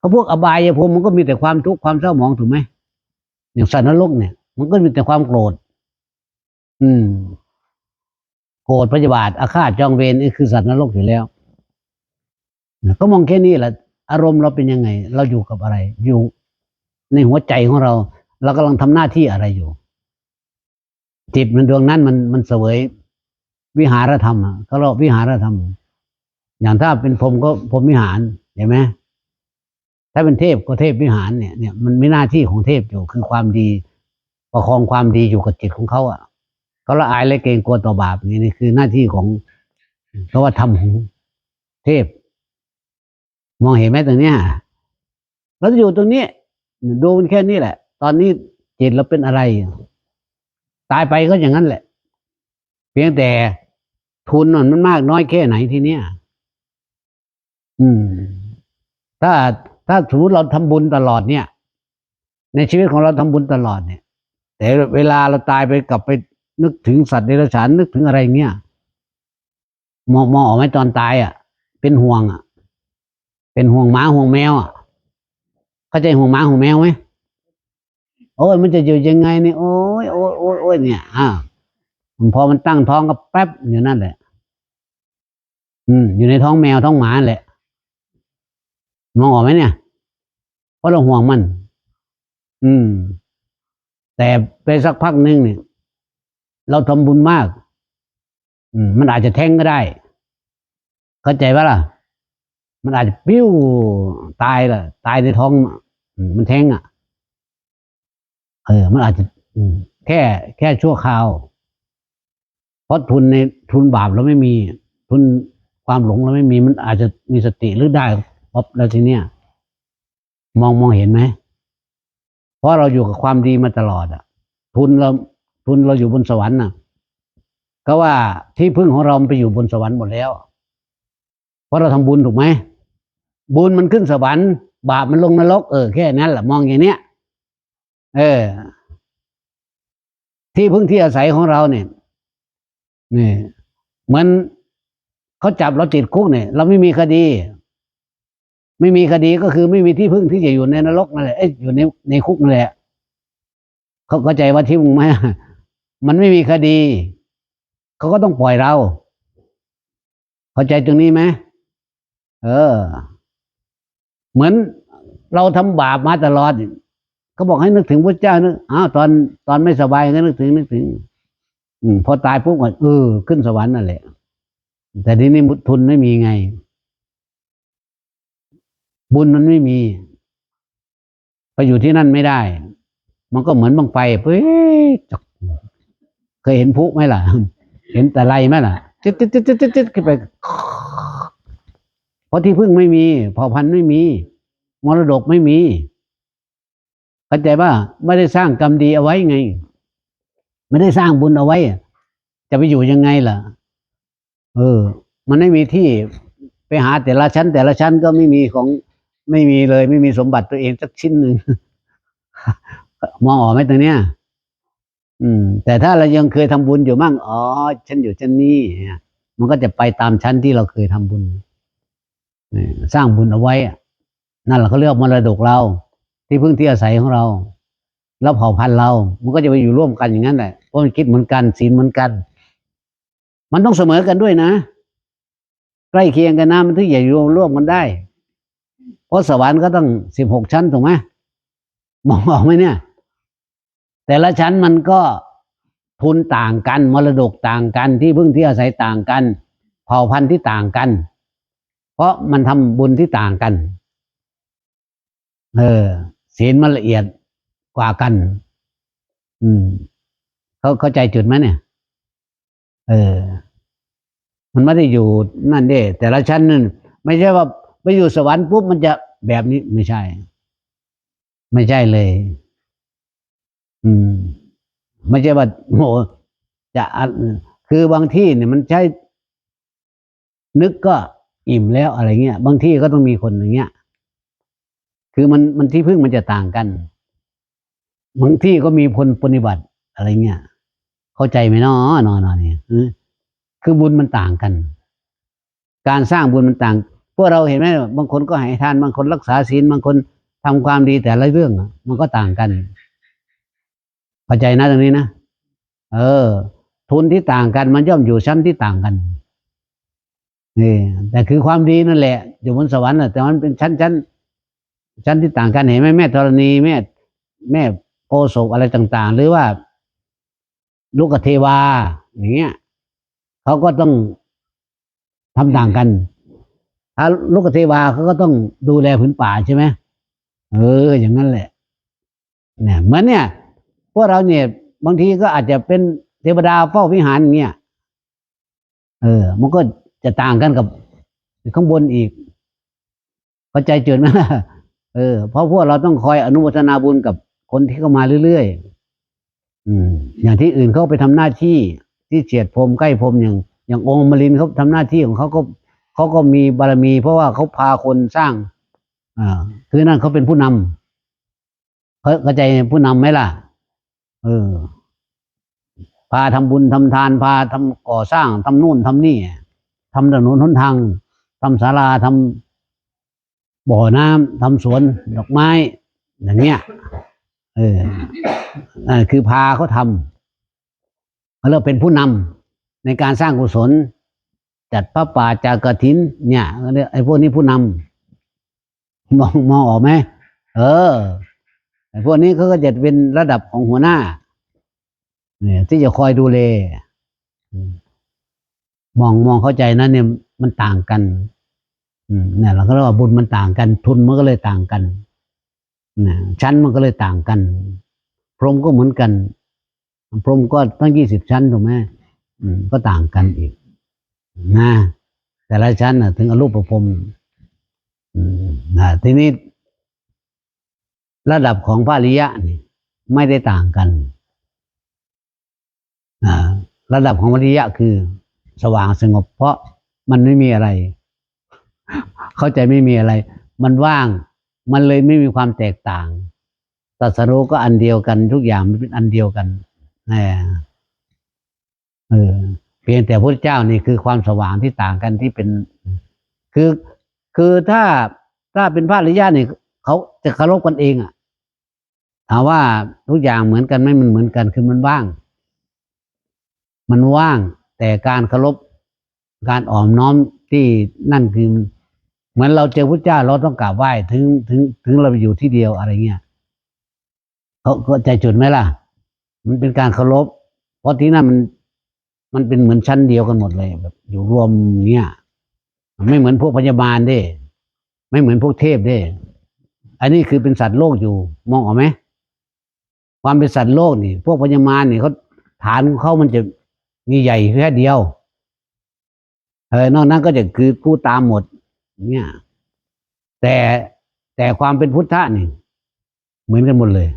เขาพวกอบายภูมิมันก็มีแต่ความทุกข์ความเศร้าหมองถูกไหมอย่างสัตว์นรกเนี่ย มันก็มีแต่ความโกรธ อืม โกรธพยาบาทอาฆาตจองเวรนี่คือสัตว์นรกอยู่แล้วก็มองแค่นี้แหละอารมณ์เราเป็นยังไง เราอยู่กับอะไร อยู่ในหัวใจของเรา เรากำลังทำหน้าที่อะไรอยู่ จิตมันดวงนั้นมันมันเสวย วิหารธรรมอะเขาเรียกวิหารธรรม อย่างถ้าเป็นพรหมก็พรหมวิหารเห็นไหม ถ้าเป็นเทพก็เทพวิหารเนี่ยเนี่ยมันมีหน้าที่ของเทพอยู่คือความดีประคองความดีอยู่กับจิตของเขาอะเขาละอายและเกรงกลัวต่อบาปนี่นี่คือหน้าที่ของเขาว่าทำของเทพ มองเห็นไหมตรงเนี้ยเราจะอยู่ตรงนี้ดูมันแค่นี้แหละ ตอนนี้จิตเราเป็นอะไร ตายไปก็อย่างนั้นแหละ เพียงแต่ทุนมันมากน้อยแค่ไหนทีเนี้ยอืม ถ้า ถ้าสมมติเราทำบุญตลอดเนี่ย ในชีวิตของเราทำบุญตลอดเนี่ย แต่เวลาเราตายไปกลับไปนึกถึงสัตว์เดรัจฉานนึกถึงอะไรเงี้ยมองมองออกไหมตอนตายอะ เป็นห่วงอะ เป็นห่วงหมาห่วงแมวอะเข้าใจห่วงหมาห่วงแมวไหมโอ้ยมันจะอยู่ยังไงเนี่ยโอ้ยโอ้ยโอ้ยโอ้ยเนี่ยอ่าพอมันตั้งท้องก็แป๊บอยู่นั่นแหละ อืม อยู่ในท้องแมวท้องหมาแหละ มองออกไหมเนี่ย เพราะเราห่วงมัน อืม แต่ไปสักพักหนึ่งเนี่ยเราทำบุญมาก อืม มันอาจจะแท้งก็ได้ เข้าใจปะล่ะ มันอาจจะปิ้วตายล่ะ ตายในท้องอืมมันแท้งอะ เออ มันอาจจะอืมแค่ แค่ชั่วคราว เพราะทุนในทุนบาปเราไม่มี ทุนความหลงเราไม่มี มันอาจจะมีสติหรือได้ป๊บแล้วทีเนี้ย มองมองเห็นไหมเพราะเราอยู่กับความดีมาตลอดอะ ทุนเราทุนเราอยู่บนสวรรค์น่ะ ก็ว่าที่พึ่งของเราไปอยู่บนสวรรค์หมดแล้ว เพราะเราทำบุญถูกไหมบุญมันขึ้นสวรรค์บาปมันลงนรกเออแค่นั้นแหละมองอย่างเนี้ยเออ ที่พึ่งที่อาศัยของเราเนี่ยนี่เหมือนเขาจับเราติดคุกเนี่ย เราไม่มีคดี ไม่มีคดีก็คือไม่มีที่พึ่งที่จะอยู่ในนรกนั่นแหละเอ้ยอยู่ในในคุกนั่นแหละเขาเข้าใจว่าที่มึงไหมมันไม่มีคดี เขาก็ต้องปล่อยเรา เข้าใจตรงนี้ไหมเออ เหมือนเราทำบาปมาตลอดเขาบอกให้นึกถึงพระเจ้านึกอ้าวตอนตอนไม่สบายก็นึกถึงนึกถึง อืมพอตายปุ๊บก็เออขึ้นสวรรค์นั่นแหละแต่ทีนี้ทุนไม่มีไง บุญมันไม่มี ไปอยู่ที่นั่นไม่ได้ มันก็เหมือนบังไฟเฮ้ยเคยเห็นพุไหมล่ะ เห็นแต่ไรไหมล่ะจิ๊ดจิ๊ดจิ๊ดจิ๊ดจิ๊ดจิ๊ดขึ้นไปเพราะที่พึ่งไม่มีเผ่าพันธุ์ไม่มี มรดกไม่มีเข้าใจป่ะไม่ได้สร้างกรรมดีเอาไว้ไง ไม่ได้สร้างบุญเอาไว้ จะไปอยู่ยังไงล่ะ เออ มันไม่มีที่ไปหาแต่ละชั้น แต่ละชั้นก็ไม่มีของ ไม่มีเลย ไม่มีสมบัติตัวเองสักชิ้นหนึ่งมองออกไหมตรงเนี้ย อืม แต่ถ้าเรายังเคยทำบุญอยู่มั่งอ๋อฉันอยู่ชั้นนี้มันก็จะไปตามชั้นที่เราเคยทำบุญสร้างบุญเอาไว้อะนั่นแหละเขาเรียกมรดกเรา ที่พึ่งที่อาศัยของเราแล้วเผ่าพันธุ์เรา มันก็จะไปอยู่ร่วมกันอย่างนั้นแหละเพราะมันคิดเหมือนกันศีลเหมือนกัน มันต้องเสมอกันด้วยนะ ใกล้เคียงกันนะมันถึงจะอยู่ร่วมกันได้ เพราะสวรรค์ก็ต้องสิบหกชั้นถูกไหมมองออกไหมเนี่ย แต่ละชั้นมันก็ทุนต่างกัน มรดกต่างกันที่พึ่งที่อาศัยต่างกัน เผ่าพันธุ์ที่ต่างกัน เพราะมันทำบุญที่ต่างกัน เออศีลมันละเอียดกว่ากัน อืมเขาเข้าใจจุดไหมเนี่ย เออ มันไม่ได้อยู่นั่นเด้แต่ละชั้นนั่นไม่ใช่ว่าไปอยู่สวรรค์ปุ๊บมันจะ แบบนี้ไม่ใช่ ไม่ใช่เลย อืม ไม่ใช่ว่าโหจะอัดคือบางที่เนี่ยมันใช้นึกก็อิ่มแล้วอะไรเงี้ย บางที่ก็ต้องมีคนอย่างเงี้ย คือมันมันที่พึ่งมันจะต่างกัน บางที่ก็มีพลปฏิบัติอะไรเงี้ย เข้าใจไหมนาะนอนๆเนี่ยคือบุญมันต่างกัน การสร้างบุญมันต่าง พวกเราเห็นไหมบางคนก็ให้ทานบางคนรักษาศีลบางคนทำความดีแต่ละเรื่องมันก็ต่างกันเข้าใจนะตรงนี้นะเออ ทุนที่ต่างกันมันย่อมอยู่ชั้นที่ต่างกันนี่แต่คือความดีนั่นแหละ อยู่บนสวรรค์น่ะแต่มันเป็นชั้นชั้นชั้นที่ต่างกันเห็นไหมแม่ธรณีแม่ แม่โพธิ์ศพอะไรต่าง ๆ หรือว่า ลูกกเทวาอย่างเงี้ยเขาก็ต้องทำต่างกัน ถ้าลูกเทวาเขาก็ต้องดูแลผืนป่าใช่ไหมเออ อย่างนั้นแหละ เนี่ยเหมือนเนี่ยพวกเราเนี่ย บางทีก็อาจจะเป็นเทวดาเฝ้าวิหารเงี้ยเออ มันก็จะต่างกันกับข้างบนอีกเข้าใจจุดไหมล่ะเออ เพราะพวกเราต้องคอยอนุโมทนาบุญกับคนที่เข้ามาเรื่อยๆอืม อย่างที่อื่นเขาไปทำหน้าที่ที่เฉียดพรมใกล้พรมอย่าง อย่างองค์มรินเขาทำหน้าที่ของเขาก็ เขาก็มีบารมี เพราะว่าเขาพาคนสร้าง อ่า คือนั่นเขาเป็นผู้นำเขาเข้าใจผู้นำไหมล่ะ เออ พาทำบุญทำทาน พาทำก่อสร้างทำนู่นทำนี่ทำถนนหนทางทำศาลาทำบ่อน้ำทำสวนดอกไม้ อย่างเงี้ย เออนั่นคือพาเขาทำเขาเรียกเป็นผู้นำในการสร้างกุศล จัดพระป่าจากกฐิน เนี่ยไอ้พวกนี้ผู้นำมองมองออกไหมเออไอ้พวกนี้เขาก็จะเป็นระดับของหัวหน้า เนี่ย ที่จะคอยดูแลมองมองเข้าใจนะเนี่ยมันต่างกันเนี่ยเราก็เรียกว่าบุญมันต่างกัน ทุนมันก็เลยต่างกันนะชั้นมันก็เลยต่างกัน พรหมก็เหมือนกัน พรหมก็ตั้งยี่สิบชั้นถูกไหมก็ต่างกันอีก นะแต่ละชั้นนะถึงอรูปประพรมนะทีนี้ ระดับของพระริยะนี่ไม่ได้ต่างกันอ่าระดับของวิริยะคือ สว่างสงบ เพราะมันไม่มีอะไร เข้าใจไม่มีอะไร มันว่าง มันเลยไม่มีความแตกต่างตัสรู้ก็อันเดียวกันทุกอย่างมันเป็นอันเดียวกันแหมเออ เพียงแต่พระเจ้านี่คือความสว่างที่ต่างกันที่เป็น คือคือถ้าถ้าเป็นพระอริยะนี่เขาจะเคารพกันเองอะถามว่าทุกอย่างเหมือนกันไหม่มันเหมือนกันคือมันว่าง มันว่าง แต่การเคารพการอ่อมน้อมที่นั่นคือเหมือนเราเจอพระเจ้าเราต้องกราบไหว้ถึงถึงถึงเราไปอยู่ที่เดียวอะไรเงี้ยเขาก็ใจจุดไหมล่ะ มันเป็นการเคารพเพราะที่นั่นมัน มันเป็นเหมือนชั้นเดียวกันหมดเลยแบบ อยู่รวมเนี้ยไม่เหมือนพวกพยาบาลเด้ ไม่เหมือนพวกเทพเด้ อันนี้คือเป็นสัตว์โลกอยู่ มองออกไหมความเป็นสัตว์โลกนี่ พวกพญามารนี่เขาฐานของเขามันจะมีใหญ่แค่เดียวเออนอกนั้นก็จะคือผู้ตามหมด เนี่ย แต่แต่ความเป็นพุทธะนี่ เหมือนกันหมดเลย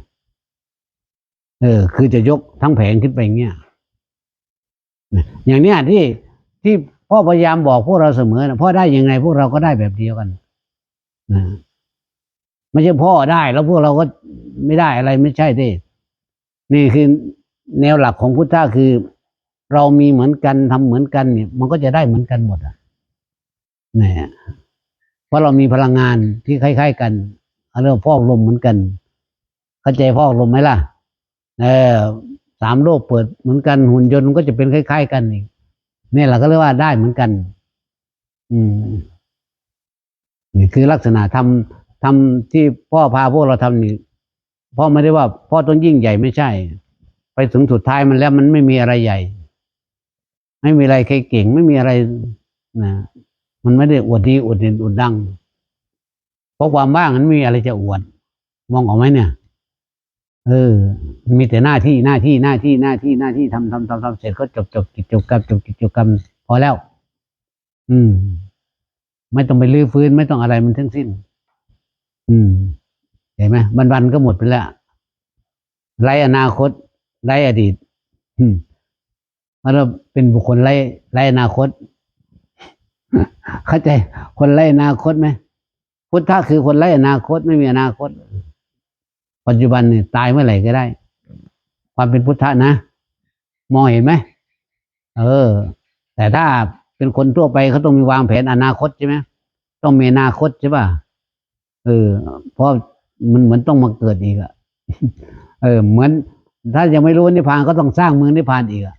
เออ คือจะยกทั้งแผงขึ้นไปเงี้ย อย่างเนี้ยที่ที่พ่อพยายามบอกพวกเราเสมอนะพ่อได้ยังไงพวกเราก็ได้แบบเดียวกันนะไม่ใช่พ่อได้แล้วพวกเราก็ไม่ได้อะไรไม่ใช่ดินี่คือแนวหลักของพุทธะคือ เรามีเหมือนกันทำเหมือนกันเนี่ย มันก็จะได้เหมือนกันหมดอะเนี่ยเพราะเรามีพลังงานที่คล้าย ๆ กันเรียกว่าพอกลมเหมือนกัน เข้าใจพอกลมไหมล่ะ เออ สามโลกเปิดเหมือนกันหุ่นยนต์มันก็จะเป็นคล้าย ๆ กันอีกนี่แหละก็เรียกว่าได้เหมือนกัน อืมนี่คือลักษณะทำทำที่พ่อพาพวกเราทำนี่พ่อไม่ได้ว่า พ่อต้องยิ่งใหญ่ไม่ใช่ ไปถึงสุดท้ายมันแล้วมันไม่มีอะไรใหญ่ ไม่มีอะไรใครเก่ง ไม่มีอะไรนะมันไม่ได้อวดดีอวดเด่นอวดดัง เพราะความว่างมันไม่มีอะไรจะอวด มองออกไหมเนี่ย เออ มีแต่หน้าที่หน้าที่หน้าที่หน้าที่หน้าที่ทำทำทำทำเสร็จก็จบจบกิจกรรมจบกิจกรรมพอแล้ว อืม ไม่ต้องไปลื้อฟื้นไม่ต้องอะไรมันทั้งสิ้น อืมเห็นไหมวันวันๆก็หมดไปแล้วไรอนาคตไรอดีต อืมเราเป็นบุคคลไรไรอนาคต เข้าใจ คนไรอนาคตไหมพุทธะคือคนไรอนาคตไม่มีอนาคต ปัจจุบันเนี่ยตายเมื่อไหร่ก็ได้ ความเป็นพุทธะนะ มองเห็นไหมเออ แต่ถ้าเป็นคนทั่วไปเขาต้องมีวางแผนอนาคตใช่ไหมต้องมีอนาคตใช่ป่ะเออเพราะมันเหมือนต้องมาเกิดอีกอะเออ เหมือน ถ้ายังไม่รู้นิพพานก็ต้องสร้างเมืองนิพพานอีกอะ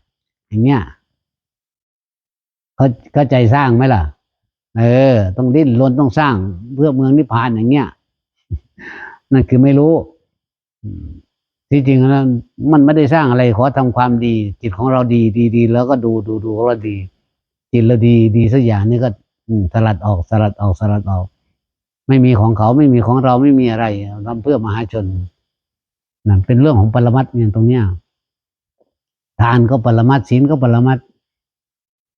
อย่างเงี้ยเขาเข้าใจสร้างไหมล่ะ เออ ต้องดิ้นรนต้องสร้างเพื่อเมืองนิพพานอย่างเงี้ยนั่นคือไม่รู้ ที่จริงแล้วมันไม่ได้สร้างอะไรขอทำความดี จิตของเราดีดีดีแล้วก็ดูดูดูของเราดี จิตเราดีดีสักอย่างนี่ก็สลัดออกสลัดออกสลัดออก ไม่มีของเขาไม่มีของเราไม่มีอะไรทำเพื่อมหาชนนั่นเป็นเรื่องของปรมัตถ์เนี่ยตรงเนี้ยทานก็ปรมัตถ์ศีลก็ปรมัตถ์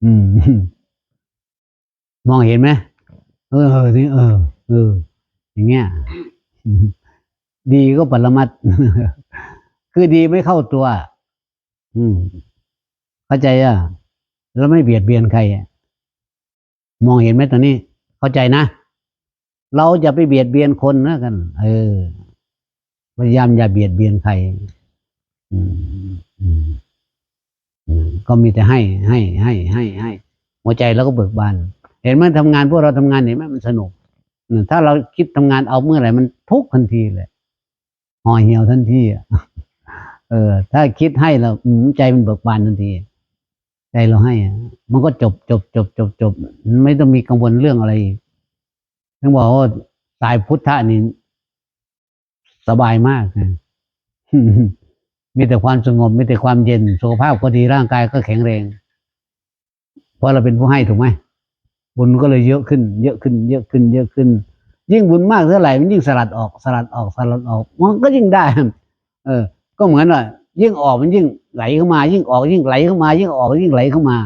อืม มองเห็นไหมเออเออนี่เออเอออย่างเงี้ย ดีก็ปรมัตคือดีไม่เข้าตัว อืมเข้าใจอะแล้วไม่เบียดเบียนใครมองเห็นไหมตอนนี้ เข้าใจนะ เราจะไปเบียดเบียนคนนะกัน เออพยายามอย่าเบียดเบียนใครอืมอืมอืมก็มีแต่ให้ให้ให้ให้ให้หัวใจเราก็เบิกบาน เห็นไหมทำงานพวกเราทำงานเห็นไหมมันสนุกถ้าเราคิดทำงานเอาเมื่อไหร่มันทุกทันทีเลย ห่อเหี่ยวทันทีอะเออ ถ้าคิดให้เราอืมใจมันเบิกบานทันทีใจเราให้อะมันก็จบจบจบจบจบไม่ต้องมีกังวลเรื่องอะไรอีกต้องบอกว่าสายพุทธะนี่สบายมากนะมีแต่ความสงบมีแต่ความเย็นสุขภาพก็ดีร่างกายก็แข็งแรง เพราะเราเป็นผู้ให้ถูกไหมบุญก็เลยเยอะขึ้น เยอะขึ้น เยอะขึ้น เยอะขึ้น ยิ่งบุญมากเท่าไหร่มันยิ่งสลัดออกสลัดออกสลัดออกมันก็ยิ่งได้ เออ ก็เหมือนว่ายิ่งออกมันยิ่งไหลเข้ามา ยิ่งออกยิ่งไหลเข้ามา ยิ่งออกยิ่งไหลเข้ามา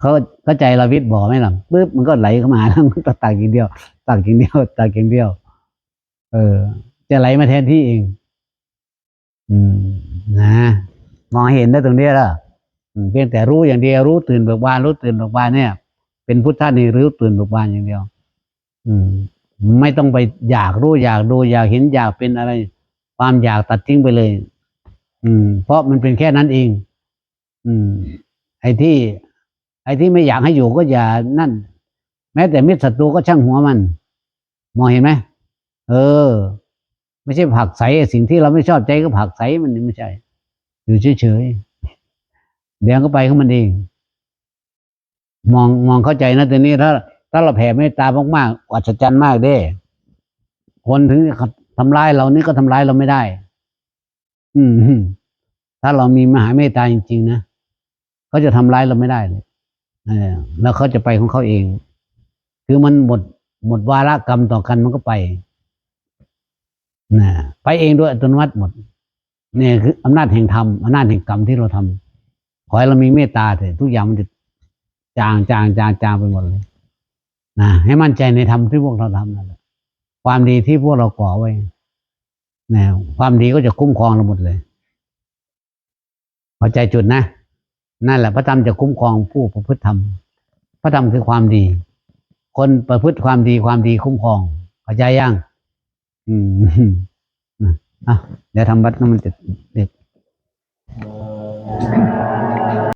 เขาเข้าใจเราวิทย์บอกไหมล่ะปึ๊บมันก็ไหลเข้ามาแล้วมันก็ตักอย่างเดียว ตักอย่างเดียว ตักอย่างเดียว เออ จะไหลมาแทนที่เอง อืม นะมองเห็นได้ตรงนี้แล้วเพียงแต่รู้อย่างเดียวรู้ตื่นเบิกบานรู้ตื่นเบิกบานเนี่ย เป็นพุทธะนี่รู้ตื่นเบิกบานอย่างเดียว อืม ไม่ต้องไปอยากรู้อยากดูอยากเห็นอยากเป็นอะไร ความอยากตัดทิ้งไปเลย อืม เพราะมันเป็นแค่นั้นเอง อืม ไอ้ที่ ไอ้ที่ไม่อยากให้อยู่ก็อย่านั่น แม้แต่มิตรศัตรูก็ช่างหัวมัน มองเห็นไหมเออ ไม่ใช่ผลักใสสิ่งที่เราไม่ชอบใจก็ผลักใสมันไม่ใช่อยู่เฉยๆเดี๋ยวก็ไปของมันเอง มองมองเข้าใจนะแต่นี้ถ้า ถ้าเราแผ่เมตตามากๆอัศจรรย์มากเด้ คนถึงทำร้ายเรานี่ก็ทำร้ายเราไม่ได้ อืมถ้าเรามีมหาเมตตาจริง ๆ นะเขาจะทำร้ายเราไม่ได้เลยแล้วเขาจะไปของเขาเอง คือมันหมดหมดวาระกรรมต่อกันมันก็ไปนะไปเองด้วยอัตโนมัติหมด เนี่ยคืออำนาจแห่งธรรมอำนาจแห่งกรรมที่เราทำขอให้เรามีเมตตาเถอะทุกอย่างมันจะจางจางจางจางไปหมดเลย นะให้มั่นใจในธรรมที่พวกเราทำนั่นแหละความดีที่พวกเราก่อไว้นะความดีก็จะคุ้มครองเราหมดเลยพอใจจุดนะนั่นแหละพระธรรมจะคุ้มครองผู้ประพฤติธรรม พระธรรมคือความดี คนประพฤติความดีความดีคุ้มครองเข้าใจยังอืมนะอะเดี๋ยวทำวัดน้ำมันจะเด็ก